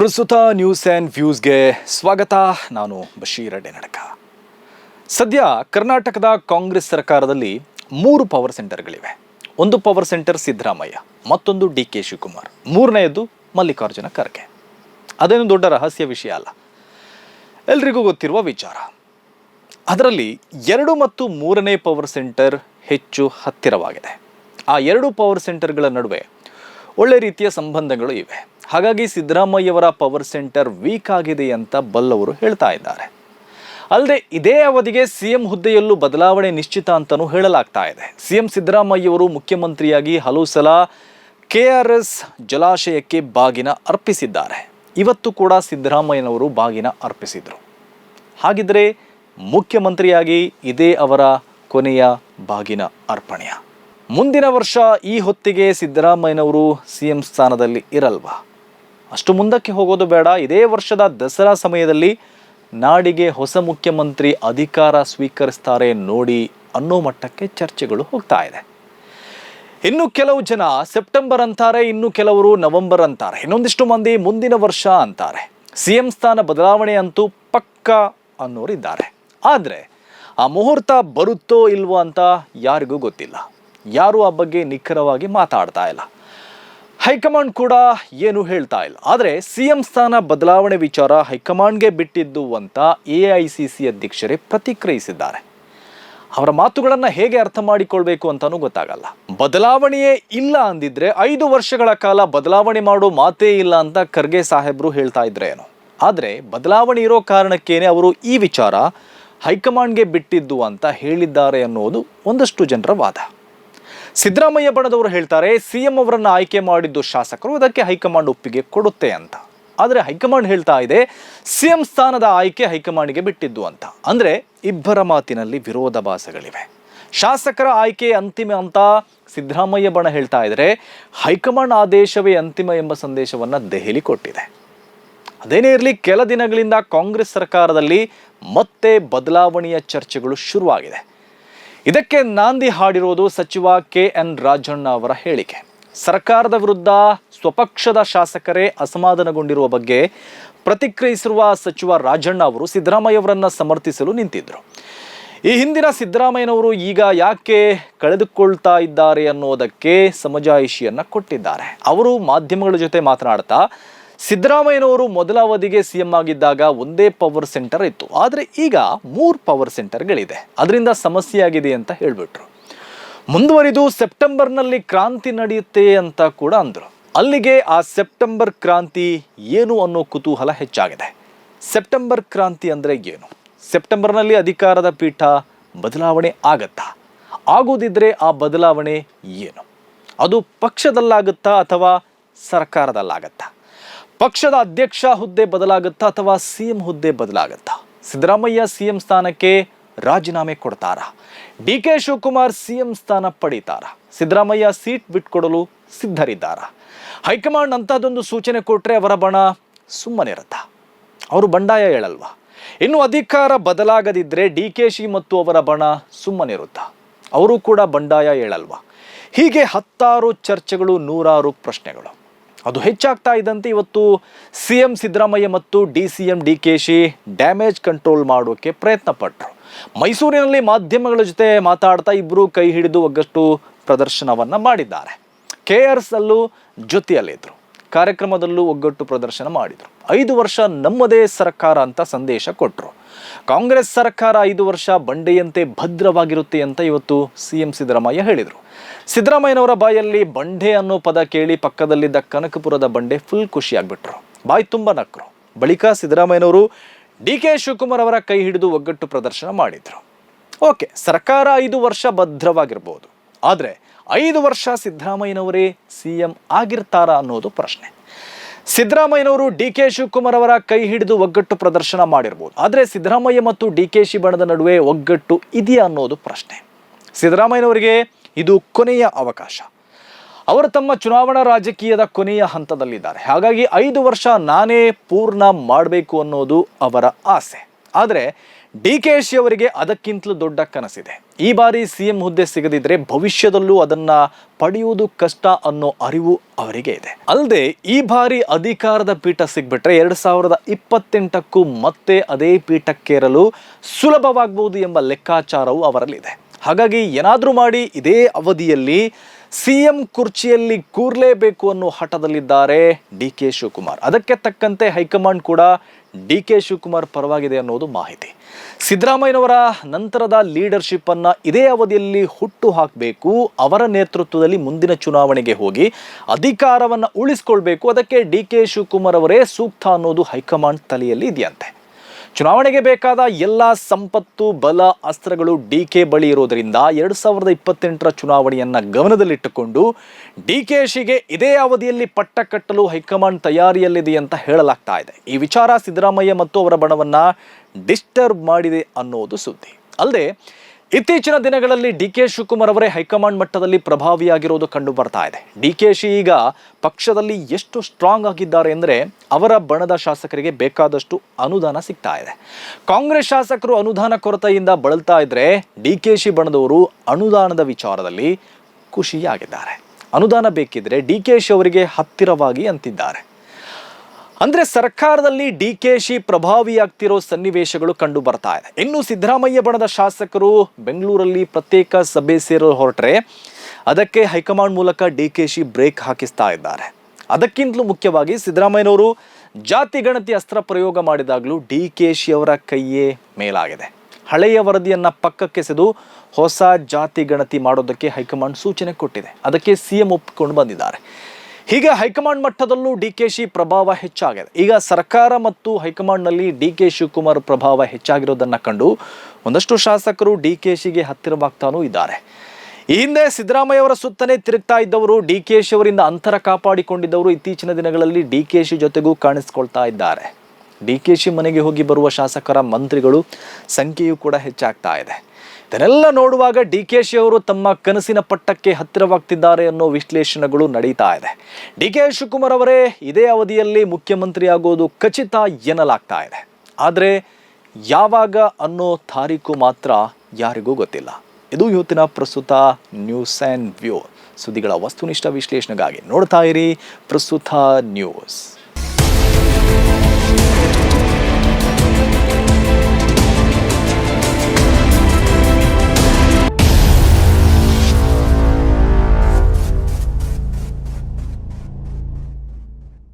ಪ್ರಸ್ತುತ news and ವ್ಯೂಸ್ಗೆ ಸ್ವಾಗತ. ನಾನು ಬಶೀರ್ ನಡಕ ಸದ್ಯ ಕರ್ನಾಟಕದ ಕಾಂಗ್ರೆಸ್ ಸರ್ಕಾರದಲ್ಲಿ ಮೂರು ಪವರ್ ಸೆಂಟರ್ಗಳಿವೆ ಒಂದು ಪವರ್ ಸೆಂಟರ್ ಸಿದ್ದರಾಮಯ್ಯ, ಮತ್ತೊಂದು ಡಿ ಕೆ ಶಿವಕುಮಾರ್ ಮೂರನೆಯದು ಮಲ್ಲಿಕಾರ್ಜುನ ಖರ್ಗೆ. ಅದೇನು ದೊಡ್ಡ ರಹಸ್ಯ ವಿಷಯ ಅಲ್ಲ. ಎಲ್ರಿಗೂ ಗೊತ್ತಿರುವ ವಿಚಾರ. ಅದರಲ್ಲಿ ಎರಡು ಮತ್ತು ಮೂರನೇ ಪವರ್ ಸೆಂಟರ್ ಹೆಚ್ಚು ಹತ್ತಿರವಾಗಿದೆ. ಆ ಎರಡು ಪವರ್ ಸೆಂಟರ್ಗಳ ನಡುವೆ ಒಳ್ಳೆ ರೀತಿಯ ಸಂಬಂಧಗಳು ಇವೆ. ಹಾಗಾಗಿ ಸಿದ್ದರಾಮಯ್ಯವರ ಪವರ್ ಸೆಂಟರ್ ವೀಕ್ ಆಗಿದೆ ಅಂತ ಬಲ್ಲವರು ಹೇಳ್ತಾ ಇದ್ದಾರೆ. ಅಲ್ಲದೆ ಇದೇ ಅವಧಿಗೆ ಸಿಎಂ ಹುದ್ದೆಯಲ್ಲೂ ಬದಲಾವಣೆ ನಿಶ್ಚಿತ ಅಂತಲೂ ಹೇಳಲಾಗ್ತಾ ಇದೆ. ಸಿಎಂ ಸಿದ್ದರಾಮಯ್ಯವರು ಮುಖ್ಯಮಂತ್ರಿಯಾಗಿ ಹಲವು ಸಲ ಕೆ ಆರ್ ಎಸ್ ಜಲಾಶಯಕ್ಕೆ ಬಾಗಿನ ಅರ್ಪಿಸಿದ್ದಾರೆ. ಇವತ್ತು ಕೂಡ ಸಿದ್ದರಾಮಯ್ಯನವರು ಬಾಗಿನ ಅರ್ಪಿಸಿದರು. ಹಾಗಿದ್ರೆ ಮುಖ್ಯಮಂತ್ರಿಯಾಗಿ ಇದೇ ಅವರ ಕೊನೆಯ ಬಾಗಿನ ಅರ್ಪಣೆಯ. ಮುಂದಿನ ವರ್ಷ ಈ ಹೊತ್ತಿಗೆ ಸಿದ್ದರಾಮಯ್ಯನವರು ಸಿ ಎಂ ಸ್ಥಾನದಲ್ಲಿ ಇರಲ್ವಾ? ಅಷ್ಟು ಮುಂದಕ್ಕೆ ಹೋಗೋದು ಬೇಡ. ಇದೇ ವರ್ಷದ ದಸರಾ ಸಮಯದಲ್ಲಿ ನಾಡಿಗೆ ಹೊಸ ಮುಖ್ಯಮಂತ್ರಿ ಅಧಿಕಾರ ಸ್ವೀಕರಿಸ್ತಾರೆ ನೋಡಿ ಅನ್ನೋ ಮಟ್ಟಕ್ಕೆ ಚರ್ಚೆಗಳು ಹೋಗ್ತಾ ಇದೆ. ಇನ್ನು ಕೆಲವು ಜನ ಸೆಪ್ಟೆಂಬರ್ ಅಂತಾರೆ, ಇನ್ನು ಕೆಲವರು ನವೆಂಬರ್ ಅಂತಾರೆ. ಇನ್ನೊಂದಿಷ್ಟು ಮಂದಿ ಮುಂದಿನ ವರ್ಷ ಅಂತಾರೆ. ಸಿ ಎಂ ಸ್ಥಾನ ಬದಲಾವಣೆ ಅಂತೂ ಪಕ್ಕ ಅನ್ನೋರಿದ್ದಾರೆ. ಆದರೆ ಆ ಮುಹೂರ್ತ ಬರುತ್ತೋ ಇಲ್ವೋ ಅಂತ ಯಾರಿಗೂ ಗೊತ್ತಿಲ್ಲ. ಯಾರೂ ಆ ಬಗ್ಗೆ ನಿಖರವಾಗಿ ಮಾತಾಡ್ತಾ ಇಲ್ಲ. ಹೈಕಮಾಂಡ್ ಕೂಡ ಏನು ಹೇಳ್ತಾ ಇಲ್ಲ. ಆದರೆ ಸಿ ಎಂ ಸ್ಥಾನ ಬದಲಾವಣೆ ವಿಚಾರ ಹೈಕಮಾಂಡ್ಗೆ ಬಿಟ್ಟಿದ್ದು ಅಂತ ಎ ಐ ಸಿ ಸಿ ಅಧ್ಯಕ್ಷರೇ ಪ್ರತಿಕ್ರಿಯಿಸಿದ್ದಾರೆ. ಅವರ ಮಾತುಗಳನ್ನು ಹೇಗೆ ಅರ್ಥ ಮಾಡಿಕೊಳ್ಬೇಕು ಅಂತಲೂ ಗೊತ್ತಾಗಲ್ಲ. ಬದಲಾವಣೆಯೇ ಇಲ್ಲ ಅಂದಿದ್ರೆ ಐದು ವರ್ಷಗಳ ಕಾಲ ಬದಲಾವಣೆ ಮಾಡೋ ಮಾತೇ ಇಲ್ಲ ಅಂತ ಖರ್ಗೆ ಸಾಹೇಬರು ಹೇಳ್ತಾ ಇದ್ರೇನು ಆದರೆ ಬದಲಾವಣೆ ಇರೋ ಕಾರಣಕ್ಕೇನೆ ಅವರು ಈ ವಿಚಾರ ಹೈಕಮಾಂಡ್ಗೆ ಬಿಟ್ಟಿದ್ದು ಅಂತ ಹೇಳಿದ್ದಾರೆ ಅನ್ನೋದು ಒಂದಷ್ಟು ಜನರ ವಾದ. ಸಿದ್ದರಾಮಯ್ಯ ಬಣದವರು ಹೇಳ್ತಾರೆ, ಸಿಎಂ ಅವರನ್ನ ಆಯ್ಕೆ ಮಾಡಿದ್ದು ಶಾಸಕರು, ಅದಕ್ಕೆ ಹೈಕಮಾಂಡ್ ಒಪ್ಪಿಗೆ ಕೊಡುತ್ತೆ ಅಂತ. ಆದರೆ ಹೈಕಮಾಂಡ್ ಹೇಳ್ತಾ ಇದೆ, ಸಿಎಂ ಸ್ಥಾನದ ಆಯ್ಕೆ ಹೈಕಮಾಂಡ್ಗೆ ಬಿಟ್ಟಿದ್ದು ಅಂತ. ಅಂದ್ರೆ ಇಬ್ಬರ ಮಾತಿನಲ್ಲಿ ವಿರೋಧಾಭಾಸಗಳಿವೆ ಶಾಸಕರ ಆಯ್ಕೆ ಅಂತಿಮ ಅಂತ ಸಿದ್ದರಾಮಯ್ಯ ಬಣ ಹೇಳ್ತಾ ಇದ್ರೆ, ಹೈಕಮಾಂಡ್ ಆದೇಶವೇ ಅಂತಿಮ ಎಂಬ ಸಂದೇಶವನ್ನು ದೆಹಲಿ ಕೊಟ್ಟಿದೆ. ಅದೇನೇ ಇರಲಿ, ಕೆಲ ದಿನಗಳಿಂದ ಕಾಂಗ್ರೆಸ್ ಸರ್ಕಾರದಲ್ಲಿ ಮತ್ತೆ ಬದಲಾವಣೆಯ ಚರ್ಚೆಗಳು ಶುರುವಾಗಿದೆ. ಇದಕ್ಕೆ ನಾಂದಿ ಹಾಡಿರೋದು ಸಚಿವ ಕೆ ಎನ್ ರಾಜಣ್ಣ ಅವರ ಹೇಳಿಕೆ. ಸರ್ಕಾರದ ವಿರುದ್ಧ ಸ್ವಪಕ್ಷದ ಶಾಸಕರೇ ಅಸಮಾಧಾನಗೊಂಡಿರುವ ಬಗ್ಗೆ ಪ್ರತಿಕ್ರಿಯಿಸಿರುವ ಸಚಿವ ರಾಜಣ್ಣ ಅವರು ಸಿದ್ದರಾಮಯ್ಯ ಅವರನ್ನ ಸಮರ್ಥಿಸಲು ನಿಂತಿದ್ದರು ಈ ಹಿಂದಿನ ಸಿದ್ದರಾಮಯ್ಯನವರು ಈಗ ಯಾಕೆ ಕಳೆದುಕೊಳ್ತಾ ಇದ್ದಾರೆ ಅನ್ನೋದಕ್ಕೆ ಸಮಜಾಯಿಷಿಯನ್ನು ಕೊಟ್ಟಿದ್ದಾರೆ. ಅವರು ಮಾಧ್ಯಮಗಳ ಜೊತೆ ಮಾತನಾಡ್ತಾ ಸಿದ್ದರಾಮಯ್ಯನವರು ಮೊದಲ ಅವಧಿಗೆ ಸಿಎಂ ಆಗಿದ್ದಾಗ ಒಂದೇ ಪವರ್ ಸೆಂಟರ್ ಇತ್ತು. ಆದರೆ ಈಗ ಮೂರು ಪವರ್ ಸೆಂಟರ್ಗಳಿದೆ ಅದರಿಂದ ಸಮಸ್ಯೆ ಆಗಿದೆ ಅಂತ ಹೇಳಿಬಿಟ್ರು. ಮುಂದುವರಿದು ಸೆಪ್ಟೆಂಬರ್ನಲ್ಲಿ ಕ್ರಾಂತಿ ನಡೆಯುತ್ತೆ ಅಂತ ಕೂಡ ಅಂದರು. ಅಲ್ಲಿಗೆ ಆ ಸೆಪ್ಟೆಂಬರ್ ಕ್ರಾಂತಿ ಏನು ಅನ್ನೋ ಕುತೂಹಲ ಹೆಚ್ಚಾಗಿದೆ. ಸೆಪ್ಟೆಂಬರ್ ಕ್ರಾಂತಿ ಅಂದರೆ ಏನು? ಸೆಪ್ಟೆಂಬರ್ನಲ್ಲಿ ಅಧಿಕಾರದ ಪೀಠ ಬದಲಾವಣೆ ಆಗತ್ತಾ? ಆಗೋದಿದ್ರೆ ಆ ಬದಲಾವಣೆ ಏನು? ಅದು ಪಕ್ಷದಲ್ಲಾಗುತ್ತಾ ಅಥವಾ ಸರ್ಕಾರದಲ್ಲಾಗತ್ತಾ? ಪಕ್ಷದ ಅಧ್ಯಕ್ಷ ಹುದ್ದೆ ಬದಲಾಗುತ್ತಾ ಅಥವಾ ಸಿಎಂ ಹುದ್ದೆ ಬದಲಾಗುತ್ತಾ? ಸಿದ್ದರಾಮಯ್ಯ ಸಿಎಂ ಸ್ಥಾನಕ್ಕೆ ರಾಜೀನಾಮೆ ಕೊಡ್ತಾರಾ? ಡಿ ಕೆ ಶಿವಕುಮಾರ್ ಸಿಎಂ ಸ್ಥಾನ ಪಡೀತಾರ? ಸಿದ್ದರಾಮಯ್ಯ ಸೀಟ್ ಬಿಟ್ಕೊಡಲು ಸಿದ್ಧರಿದ್ದಾರಾ? ಹೈಕಮಾಂಡ್ ಅಂತಹದೊಂದು ಸೂಚನೆ ಕೊಟ್ಟರೆ ಅವರ ಬಣ ಸುಮ್ಮನಿರುತ್ತಾ ಅವರು ಬಂಡಾಯ ಹೇಳಲ್ವಾ? ಇನ್ನು ಅಧಿಕಾರ ಬದಲಾಗದಿದ್ದರೆ ಡಿ ಕೆ ಶಿ ಮತ್ತು ಅವರ ಬಣ ಸುಮ್ಮನಿರುತ್ತಾ ಅವರು ಕೂಡ ಬಂಡಾಯ ಹೇಳಲ್ವಾ? ಹೀಗೆ ಹತ್ತಾರು ಚರ್ಚೆಗಳು ನೂರಾರು ಪ್ರಶ್ನೆಗಳು. ಅದು ಹೆಚ್ಚಾಗ್ತಾ ಇದ್ದಂತೆ ಇವತ್ತು ಸಿ ಎಂ ಸಿದ್ದರಾಮಯ್ಯ ಮತ್ತು D C M D K Shi damage control ಮಾಡೋಕ್ಕೆ ಪ್ರಯತ್ನ ಪಟ್ಟರು ಮೈಸೂರಿನಲ್ಲಿ ಮಾಧ್ಯಮಗಳ ಜೊತೆ ಮಾತಾಡ್ತಾ ಇಬ್ಬರು ಕೈ ಹಿಡಿದು ಒಗ್ಗಷ್ಟು ಪ್ರದರ್ಶನವನ್ನು ಮಾಡಿದ್ದಾರೆ. ಕೆ ಆರ್ಸ್ ಅಲ್ಲೂ ಜೊತೆಯಲ್ಲಿದ್ದರು ಕಾರ್ಯಕ್ರಮದಲ್ಲೂ ಒಗ್ಗಟ್ಟು ಪ್ರದರ್ಶನ ಮಾಡಿದರು. ಐದು ವರ್ಷ ನಮ್ಮದೇ ಸರ್ಕಾರ ಅಂತ ಸಂದೇಶ ಕೊಟ್ಟರು ಕಾಂಗ್ರೆಸ್ ಸರ್ಕಾರ ಐದು ವರ್ಷ ಬಂಡೆಯಂತೆ ಭದ್ರವಾಗಿರುತ್ತೆ ಅಂತ ಇವತ್ತು ಸಿಎಂ ಸಿದ್ದರಾಮಯ್ಯ ಹೇಳಿದರು. ಸಿದ್ದರಾಮಯ್ಯನವರ ಬಾಯಲ್ಲಿ ಬಂಡೆ ಅನ್ನೋ ಪದ ಕೇಳಿ ಪಕ್ಕದಲ್ಲಿದ್ದ ಕನಕಪುರದ ಬಂಡೆ ಫುಲ್ ಖುಷಿಯಾಗ್ಬಿಟ್ರು. ಬಾಯಿ ತುಂಬ ನಕ್ಕರು ಬಳಿಕ ಸಿದ್ದರಾಮಯ್ಯನವರು ಡಿ ಕೆ ಶಿವಕುಮಾರ್ ಅವರ ಕೈ ಹಿಡಿದು ಒಗ್ಗಟ್ಟು ಪ್ರದರ್ಶನ ಮಾಡಿದ್ರು. ಓಕೆ, ಸರ್ಕಾರ ಐದು ವರ್ಷ ಭದ್ರವಾಗಿರ್ಬೋದು. ಆದರೆ ಐದು ವರ್ಷ ಸಿದ್ದರಾಮಯ್ಯನವರೇ ಸಿ ಎಂ ಆಗಿರ್ತಾರಾ ಅನ್ನೋದು ಪ್ರಶ್ನೆ. ಸಿದ್ದರಾಮಯ್ಯನವರು ಡಿ ಕೆ ಶಿವಕುಮಾರ್ ಅವರ ಕೈ ಹಿಡಿದು ಒಗ್ಗಟ್ಟು ಪ್ರದರ್ಶನ ಮಾಡಿರ್ಬೋದು. ಆದರೆ ಸಿದ್ದರಾಮಯ್ಯ ಮತ್ತು ಡಿ ಕೆ ಶಿ ಬಣದ ನಡುವೆ ಒಗ್ಗಟ್ಟು ಇದೆಯಾ ಅನ್ನೋದು ಪ್ರಶ್ನೆ. ಸಿದ್ದರಾಮಯ್ಯನವರಿಗೆ ಇದು ಕೊನೆಯ ಅವಕಾಶ. ಅವರು ತಮ್ಮ ಚುನಾವಣಾ ರಾಜಕೀಯದ ಕೊನೆಯ ಹಂತದಲ್ಲಿದ್ದಾರೆ. ಹಾಗಾಗಿ ಐದು ವರ್ಷ ನಾನೇ ಪೂರ್ಣ ಮಾಡಬೇಕು ಅನ್ನೋದು ಅವರ ಆಸೆ. ಆದರೆ ಡಿ ಕೆ ಶಿ ಅವರಿಗೆ ಅದಕ್ಕಿಂತಲೂ ದೊಡ್ಡ ಕನಸಿದೆ. ಈ ಬಾರಿ ಸಿಎಂ ಹುದ್ದೆ ಸಿಗದಿದ್ರೆ ಭವಿಷ್ಯದಲ್ಲೂ ಅದನ್ನ ಪಡೆಯುವುದು ಕಷ್ಟ ಅನ್ನೋ ಅರಿವು ಅವರಿಗೆ ಇದೆ. ಅಲ್ಲದೆ ಈ ಬಾರಿ ಅಧಿಕಾರದ ಪೀಠ ಸಿಗ್ಬಿಟ್ರೆ ಎರಡ್ ಸಾವಿರದ ಇಪ್ಪತ್ತೆಂಟಕ್ಕೂ ಮತ್ತೆ ಅದೇ ಪೀಠಕ್ಕೇರಲು ಸುಲಭವಾಗಬಹುದು ಎಂಬ ಲೆಕ್ಕಾಚಾರವು ಅವರಲ್ಲಿದೆ. ಹಾಗಾಗಿ ಏನಾದರೂ ಮಾಡಿ ಇದೇ ಅವಧಿಯಲ್ಲಿ ಸಿಎಂ ಕುರ್ಚಿಯಲ್ಲಿ ಕೂರ್ಲೇಬೇಕು ಅನ್ನೋ ಹಠದಲ್ಲಿದ್ದಾರೆ ಡಿ ಕೆ ಶಿವಕುಮಾರ್. ಅದಕ್ಕೆ ತಕ್ಕಂತೆ ಹೈಕಮಾಂಡ್ ಕೂಡ ಡಿ ಕೆ ಶಿವಕುಮಾರ್ ಪರವಾಗಿದೆ ಅನ್ನೋದು ಮಾಹಿತಿ. ಸಿದ್ದರಾಮಯ್ಯನವರ ನಂತರದ ಲೀಡರ್ಶಿಪ್ ಅನ್ನ ಇದೇ ಅವಧಿಯಲ್ಲಿ ಹುಟ್ಟು ಹಾಕಬೇಕು, ಅವರ ನೇತೃತ್ವದಲ್ಲಿ ಮುಂದಿನ ಚುನಾವಣೆಗೆ ಹೋಗಿ ಅಧಿಕಾರವನ್ನ ಉಳಿಸ್ಕೊಳ್ಬೇಕು, ಅದಕ್ಕೆ ಡಿ ಕೆ ಶಿವಕುಮಾರ್ ಅವರೇ ಸೂಕ್ತ ಅನ್ನೋದು ಹೈಕಮಾಂಡ್ ತಲೆಯಲ್ಲಿ ಇದೆಯಂತೆ. ಚುನಾವಣೆಗೆ ಬೇಕಾದ ಎಲ್ಲ ಸಂಪತ್ತು, ಬಲ, ಅಸ್ತ್ರಗಳು ಡಿ ಕೆ ಬಳಿ ಇರೋದರಿಂದ ಎರಡು ಸಾವಿರದ ಇಪ್ಪತ್ತೆಂಟರ ಚುನಾವಣೆಯನ್ನ ಗಮನದಲ್ಲಿಟ್ಟುಕೊಂಡು ಡಿ ಕೆ ಶಿಗೆ ಇದೇ ಅವಧಿಯಲ್ಲಿ ಪಟ್ಟ ಕಟ್ಟಲು ಹೈಕಮಾಂಡ್ ತಯಾರಿಯಲ್ಲಿದೆ ಅಂತ ಹೇಳಲಾಗ್ತಾ ಇದೆ. ಈ ವಿಚಾರ ಸಿದ್ದರಾಮಯ್ಯ ಮತ್ತು ಅವರ ಬಣವನ್ನ ಡಿಸ್ಟರ್ಬ್ ಮಾಡಿದೆ ಅನ್ನೋದು ಸುದ್ದಿ. ಅಲ್ಲದೆ ಇತ್ತೀಚಿನ ದಿನಗಳಲ್ಲಿ ಡಿ ಕೆ ಶಿವಕುಮಾರ್ ಅವರೇ ಹೈಕಮಾಂಡ್ ಮಟ್ಟದಲ್ಲಿ ಪ್ರಭಾವಿಯಾಗಿರೋದು ಕಂಡು ಬರ್ತಾ ಇದೆ. ಡಿ ಕೆ ಶಿ ಈಗ ಪಕ್ಷದಲ್ಲಿ ಎಷ್ಟು ಸ್ಟ್ರಾಂಗ್ ಆಗಿದ್ದಾರೆ ಅಂದರೆ ಅವರ ಬಣದ ಶಾಸಕರಿಗೆ ಬೇಕಾದಷ್ಟು ಅನುದಾನ ಸಿಗ್ತಾ ಇದೆ. ಕಾಂಗ್ರೆಸ್ ಶಾಸಕರು ಅನುದಾನ ಕೊರತೆಯಿಂದ ಬಳಲ್ತಾ ಇದ್ರೆ ಡಿ ಕೆ ಶಿ ಬಣದವರು ಅನುದಾನದ ವಿಚಾರದಲ್ಲಿ ಖುಷಿಯಾಗಿದ್ದಾರೆ. ಅನುದಾನ ಬೇಕಿದ್ರೆ ಡಿ ಕೆ ಶಿ ಅವರಿಗೆ ಹತ್ತಿರವಾಗಿ ಅಂತಿದ್ದಾರೆ. ಅಂದ್ರೆ ಸರ್ಕಾರದಲ್ಲಿ ಡಿ ಕೆ ಶಿ ಪ್ರಭಾವಿಯಾಗ್ತಿರೋ ಸನ್ನಿವೇಶಗಳು ಕಂಡು ಬರ್ತಾ ಇದೆ. ಇನ್ನು ಸಿದ್ದರಾಮಯ್ಯ ಬಣದ ಶಾಸಕರು ಬೆಂಗಳೂರಲ್ಲಿ ಪ್ರತ್ಯೇಕ ಸಭೆ ಸೇರಲು ಹೊರಟ್ರೆ ಅದಕ್ಕೆ ಹೈಕಮಾಂಡ್ ಮೂಲಕ ಡಿ ಕೆ ಶಿ ಬ್ರೇಕ್ ಹಾಕಿಸ್ತಾ ಇದ್ದಾರೆ. ಅದಕ್ಕಿಂತಲೂ ಮುಖ್ಯವಾಗಿ ಸಿದ್ದರಾಮಯ್ಯನವರು ಜಾತಿ ಗಣತಿ ಅಸ್ತ್ರ ಪ್ರಯೋಗ ಮಾಡಿದಾಗಲೂ ಡಿ ಕೆ ಶಿ ಅವರ ಕೈಯೇ ಮೇಲಾಗಿದೆ. ಹಳೆಯ ವರದಿಯನ್ನ ಪಕ್ಕಕ್ಕೆಸೆದು ಹೊಸ ಜಾತಿ ಗಣತಿ ಮಾಡೋದಕ್ಕೆ ಹೈಕಮಾಂಡ್ ಸೂಚನೆ ಕೊಟ್ಟಿದೆ. ಅದಕ್ಕೆ ಸಿಎಂ ಒಪ್ಪಿಕೊಂಡು ಬಂದಿದ್ದಾರೆ. ಹೀಗೆ ಹೈಕಮಾಂಡ್ ಮಟ್ಟದಲ್ಲೂ ಡಿ ಕೆ ಶಿ ಪ್ರಭಾವ ಹೆಚ್ಚಾಗಿದೆ. ಈಗ ಸರ್ಕಾರ ಮತ್ತು ಹೈಕಮಾಂಡ್ನಲ್ಲಿ ಡಿ ಕೆ ಶಿವಕುಮಾರ್ ಪ್ರಭಾವ ಹೆಚ್ಚಾಗಿರೋದನ್ನು ಕಂಡು ಒಂದಷ್ಟು ಶಾಸಕರು ಡಿ ಕೆ ಶಿಗೆ ಹತ್ತಿರವಾಗ್ತಾನೂ ಇದ್ದಾರೆ. ಈ ಹಿಂದೆ ಸಿದ್ದರಾಮಯ್ಯ ಅವರ ಸುತ್ತನೇ ತಿರುಗ್ತಾ ಇದ್ದವರು ಡಿ ಕೆ ಶಿ ಅವರಿಂದ ಅಂತರ ಕಾಪಾಡಿಕೊಂಡಿದ್ದವರು ಇತ್ತೀಚಿನ ದಿನಗಳಲ್ಲಿ ಡಿ ಕೆ ಶಿ ಜೊತೆಗೂ ಕಾಣಿಸ್ಕೊಳ್ತಾ ಇದ್ದಾರೆ. ಡಿ ಕೆ ಶಿ ಮನೆಗೆ ಹೋಗಿ ಬರುವ ಶಾಸಕರ ಮಂತ್ರಿಗಳು ಸಂಖ್ಯೆಯೂ ಕೂಡ ಹೆಚ್ಚಾಗ್ತಾ ಇದೆ. ಇದನ್ನೆಲ್ಲ ನೋಡುವಾಗ ಡಿ ಕೆ ಶಿ ಅವರು ತಮ್ಮ ಕನಸಿನ ಪಟ್ಟಕ್ಕೆ ಹತ್ತಿರವಾಗ್ತಿದ್ದಾರೆ ಅನ್ನೋ ವಿಶ್ಲೇಷಣೆಗಳು ನಡೀತಾ ಇದೆ. ಡಿ ಕೆ ಶಿವಕುಮಾರ್ ಅವರೇ ಇದೇ ಅವಧಿಯಲ್ಲಿ ಮುಖ್ಯಮಂತ್ರಿ ಆಗೋದು ಖಚಿತ ಎನ್ನಲಾಗ್ತಾ ಇದೆ. ಆದರೆ ಯಾವಾಗ ಅನ್ನೋ ತಾರೀಕು ಮಾತ್ರ ಯಾರಿಗೂ ಗೊತ್ತಿಲ್ಲ. ಇದು ಇವತ್ತಿನ ಪ್ರಸ್ತುತ ನ್ಯೂಸ್ ಆ್ಯಂಡ್ ವ್ಯೂ ಸುದ್ದಿಗಳ ವಸ್ತುನಿಷ್ಠ ವಿಶ್ಲೇಷಣೆಗಾಗಿ ನೋಡ್ತಾ ಇರಿ ಪ್ರಸ್ತುತ ನ್ಯೂಸ್.